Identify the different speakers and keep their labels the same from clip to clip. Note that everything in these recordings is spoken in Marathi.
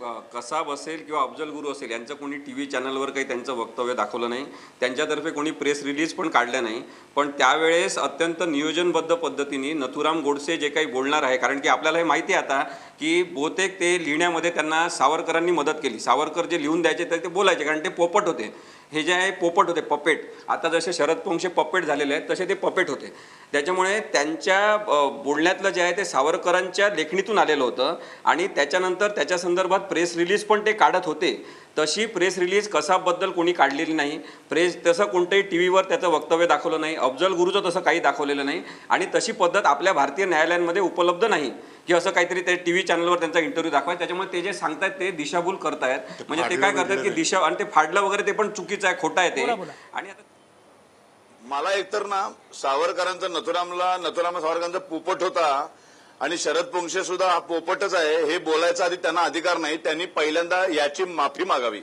Speaker 1: कसाब असेल किंवा अफजल गुरु असेल यांचं कोणी टी व्ही चॅनलवर काही त्यांचं वक्तव्य दाखवलं नाही. त्यांच्यातर्फे कोणी प्रेस रिलीज पण काढल्या नाही. पण त्यावेळेस अत्यंत नियोजनबद्ध पद्धतीने नथुराम गोडसे जे काही बोलणार आहे कारण की आपल्याला हे माहिती आहे आता की बहुतेक ते लिहिण्यामध्ये त्यांना सावरकरांनी मदत केली. सावरकर जे लिहून द्यायचे तर ते बोलायचे कारण ते पोपट होते. हे जे आहे पोपट होते पपेट. आता जसे शरद पोंक्षे पपेट झालेले आहेत तसे ते पपेट होते. त्याच्यामुळे त्यांच्या बोलण्यातलं जे आहे ते सावरकरांच्या लेखणीतून आलेलं होतं. आणि त्याच्यानंतर त्याच्या संदर्भात प्रेस रिलीज पण ते काढत होते. तशी प्रेस रिलीज कसाबद्दल कोणी काढलेली नाही. प्रेस तसं कोणतंही टी व्हीवर त्याचं वक्तव्य दाखवलं नाही. अफजल गुरुचं तसं काही दाखवलेलं नाही. आणि तशी पद्धत आपल्या भारतीय न्यायालयांमध्ये उपलब्ध नाही. की असं काहीतरी ते टी व्ही चॅनलवर त्यांचा इंटरव्ह्यू दाखवाय त्याच्यामुळे ते जे सांगतायत ते दिशाभूल करतायत. म्हणजे ते काय करतात की दिशा आणि ते फाडलं वगैरे ते पण चुकीचं आहे खोटं आहे ते. आणि आता
Speaker 2: मला एकतर ना सावरकरांचा नथुरामला नथुराम सावरकरांचा पोपट होता आणि शरद पोंक्षे सुद्धा हा पोपटच आहे हे बोलायचा आधी त्यांना अधिकार नाही. त्यांनी पहिल्यांदा याची माफी मागावी.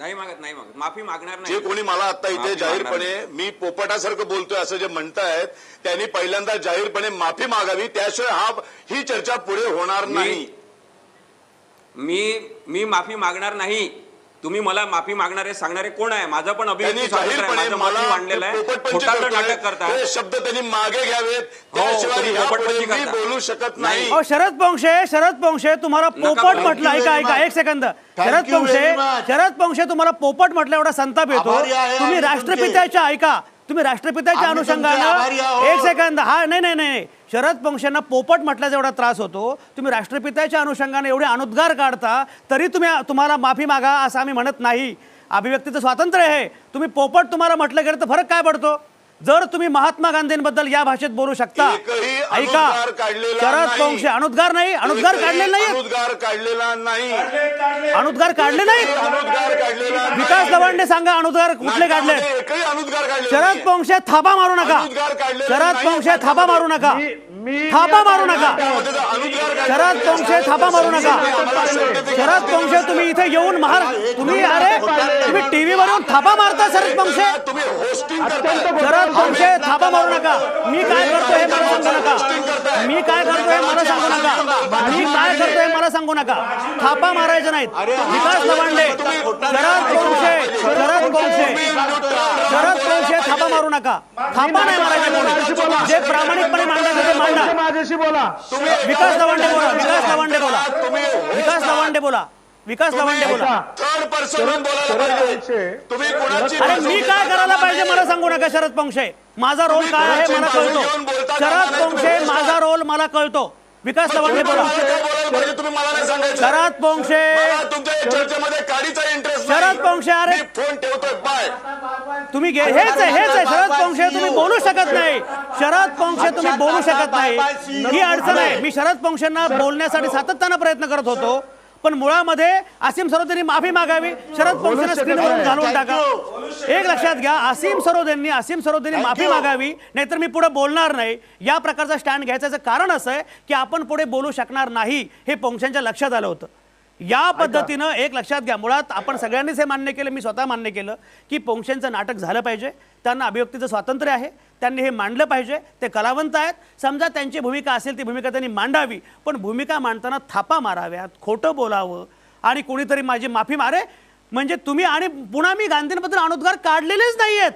Speaker 1: नाही मागत नाही मागत. माफी मागणार
Speaker 2: जे
Speaker 1: नाही
Speaker 2: कोणी मला आता इथे
Speaker 1: माफी
Speaker 2: जाहीरपणे मी पोपटासारखं बोलतोय असं जे म्हणतायत त्यांनी पहिल्यांदा जाहीरपणे माफी मागावी. त्याशिवाय हा ही चर्चा पुढे होणार नाही.
Speaker 1: मी मी माफी मागणार नाही. तुम्ही मला माफी मागणारे सांगणारे कोण आहे माझं पण मांडलेलं आहे
Speaker 2: पोपटपंची
Speaker 1: खोटारडं नाटक
Speaker 2: करतोय.
Speaker 1: करतात
Speaker 2: हे शब्द त्यांनी मागे घ्यावेत
Speaker 1: करता.
Speaker 2: बोलू शकत
Speaker 1: नाही.
Speaker 3: शरद पोंक्षे शरद पोंक्षे तुम्हाला पोपट. म्हटलं ऐका ऐका. एक सेकंद शरद पोंक्षे. शरद पोंक्षे तुम्हाला पोपट म्हटलं एवढा संताप येतो तुम्ही राष्ट्रपित्याच्या ऐका तुम्ही
Speaker 4: आभारी
Speaker 3: अनुषंगानं. एक सेकंद हा नाही नाही नाही. शरद पोंक्षेंना पोपट म्हटल्याचा एवढा त्रास होतो. तुम्ही राष्ट्रपित्याच्या अनुषंगाने एवढे अनुद्गार काढता तरी तुम्ही तुम्हाला माफी मागा असं आम्ही म्हणत नाही. अभिव्यक्तीचं स्वातंत्र्य आहे. तुम्ही पोपट तुम्हाला म्हटलं गेलं तर फरक काय पडतो? जर तुम्ही महात्मा गांधींबद्दल या भाषेत बोलू शकता ऐका शरद
Speaker 2: नाही.
Speaker 3: पोंक्षे अनुद्गार नाही अनुद्गार काढलेले नाही
Speaker 2: अनुद्गार काढलेला नाही.
Speaker 3: अनुद्गार काढले नाही
Speaker 2: अनुद्गार काढलेला
Speaker 3: विकास. दवांडे सांगा अनुद्गार कुठले काढले
Speaker 2: नाटकामध्ये एकही अनुद्गार काढलेला
Speaker 3: शरद. पोंक्षे थापा मारू नका.
Speaker 2: अनुद्गार काढलेला
Speaker 3: शरद पोंक्षे थापा मारू नका. थापा मारू नका. शरद पोंक्षे थापा मारू नका. शरद पोंक्षे तुम्ही इथे येऊन महार तुम्ही अरे तुम्ही टीव्हीवर येऊन थापा मारता शरद पोंक्षे
Speaker 2: तुम्ही होस्टिंग करताय.
Speaker 3: शरद पोंक्षे थापा मारू नका. मी काय करतोय हे मला सांगू नका. मी काय करतोय मला सांगू नका. मी काय करतोय मला सांगू नका. थापा मारायचे नाहीत. विकास लवांडे शरद पोंक्षे शरद पोंक्षे शरद पोंक्षे थापा मारू नका. थापा नाही मारायचे जे प्रामाणिकपणे मांडायचं ते मांडा.
Speaker 4: माझ्याशी बोला.
Speaker 3: विकास लवांडे बोला विकास लवांडे बोला.
Speaker 2: तुम्ही
Speaker 3: विकास लवांडे बोला. विकास लवांडे बोला.
Speaker 2: थर्ड पर्सन बोलायला पाहिजे. तुम्ही कोणाची
Speaker 3: अरे मी काय करायला पाहिजे मला सांगू नका शरद पोंक्षे माझा रोल काय आहे मला कळतो. शरद पोंक्षे माझा रोल मला कळतो. विकास लवांडे बोला.
Speaker 2: पाहिजे तुम्ही मला नाही सांगायचं.
Speaker 3: शरद पोंक्षे
Speaker 2: मला तुमच्या या चर्चेमध्ये काडीचा इंटरेस्ट
Speaker 3: शरद पोंक्षे, अरे-
Speaker 2: मी फोन ठेवतोय बाय
Speaker 3: तुम्ही गे- हेच आहे हेच आहे. शरद पोंक्षे तुम्ही बोलू शकत नाही. शरद पोंक्षे तुम्ही बोलू शकत नाही. ही अडचण आहे. मी शरद पोंक्षेंना बोलण्यासाठी सातत्यानं प्रयत्न करत होतो. पण मुळामध्ये असीम सरोदेंनी माफी मागावी. शरद पोंक्षेंना स्क्रीनवरून घालून टाका. एक लक्षात घ्या असीम सरोदेंनी असीम सरोदेंनी माफी मागावी नाहीतर मी पुढे बोलणार नाही. या प्रकारचा स्टँड घ्यायचं कारण असं आहे की आपण पुढे बोलू शकणार नाही हे पोंक्षांच्या लक्षात आलं होतं. या पद्धतीनं एक लक्षात घ्या. मुळात आपण सगळ्यांनीच हे मान्य केलं मी स्वतः मान्य केलं की पोंक्षेंचं नाटक झालं पाहिजे. त्यांना अभिव्यक्तीचं स्वातंत्र्य आहे. त्यांनी हे मांडलं पाहिजे. ते कलावंत आहेत. समजा त्यांची भूमिका असेल ती भूमिका त्यांनी मांडावी. पण भूमिका मांडताना थापा माराव्यात खोटं बोलावं आणि कोणीतरी माझी माफी मारे. म्हणजे तुम्ही आणि पुन्हा मी गांधींबद्दल अनुद्गार काढलेलेच नाही आहेत